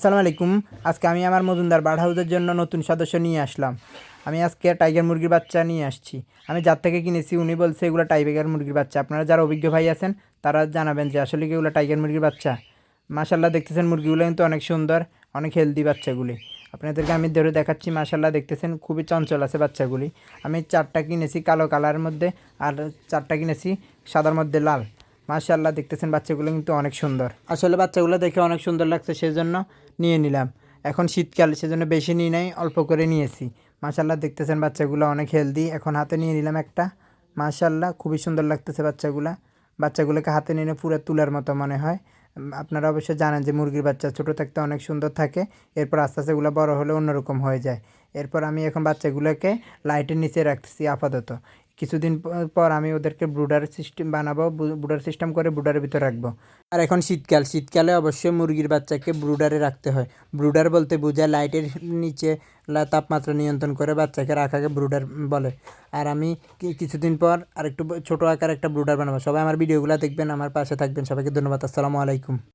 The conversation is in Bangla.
আসসালামু আলাইকুম। আজকে আমি আমার মজুমদার বার্ড হাউসের জন্য নতুন সদস্য নিয়ে আসলাম। আমি আজকে টাইগার মুরগির বাচ্চা নিয়ে আসছি। আমি যার থেকে কিনেছি, উনি বলছে এগুলো টাইগার মুরগির বাচ্চা। আপনারা যারা অভিজ্ঞ ভাই আছেন, তারা জানাবেন যে আসলে কি এগুলো টাইগার মুরগির বাচ্চা? মাশাল্লাহ দেখতেছেন মুরগিগুলো কিন্তু অনেক সুন্দর, অনেক হেলদি বাচ্চাগুলি। আপনাদেরকে আমি ধরে দেখাচ্ছি মাশাল্লাহ দেখতেছেন খুবই চঞ্চল আছে বাচ্চাগুলি। আমি চারটা কিনেছি কালো কালারের মধ্যে, আর চারটা কিনেছি সাদার মধ্যে লাল। মাশাল্লাহ দেখতেছেন বাচ্চাগুলো কিন্তু অনেক সুন্দর। আসলে বাচ্চাগুলো দেখে অনেক সুন্দর লাগছে, সেজন্য নিয়ে নিলাম। এখন শীতকাল সেজন্য বেশি নিয়ে নাই, অল্প করে নিয়েছি। মাশাল্লাহ দেখতেছেন বাচ্চাগুলো অনেক হেলদি এখন হাতে নিয়ে নিলাম একটা। মাশাল্লাহ খুবই সুন্দর লাগতেছে বাচ্চাগুলা। বাচ্চাগুলোকে হাতে নিয়ে পুরো তুলার মতো মনে হয়। আপনারা অবশ্যই জানেন যে মুরগির বাচ্চা ছোটো থাকতে অনেক সুন্দর থাকে। এরপর আস্তে আস্তে এগুলো বড় হলে অন্যরকম হয়ে যায়। এরপর আমি এখন বাচ্চাগুলোকে লাইটের নিচে রাখতেছি আপাতত। কিছুদিন পর আমি ওদেরকে ব্রুডার সিস্টেম বানাবো ব্রুডার সিস্টেম করে ব্রুডারের ভিতর রাখব। আর এখন শীতকাল, শীতকালে অবশ্যই মুরগির বাচ্চাকে ব্রুডারে রাখতে হয়। ব্রুডার বলতে বোঝায় লাইটের নিচে তাপমাত্রা নিয়ন্ত্রণ করে বাচ্চাকে রাখাকে ব্রুডার বলে। আর আমি কিছুদিন পর আর একটু ছোটো আকার একটা ব্রুডার বানাবো। সবাই আমার ভিডিওগুলো দেখবেন, আমার পাশে থাকবেন। সবাইকে ধন্যবাদ, আসসালামু আলাইকুম।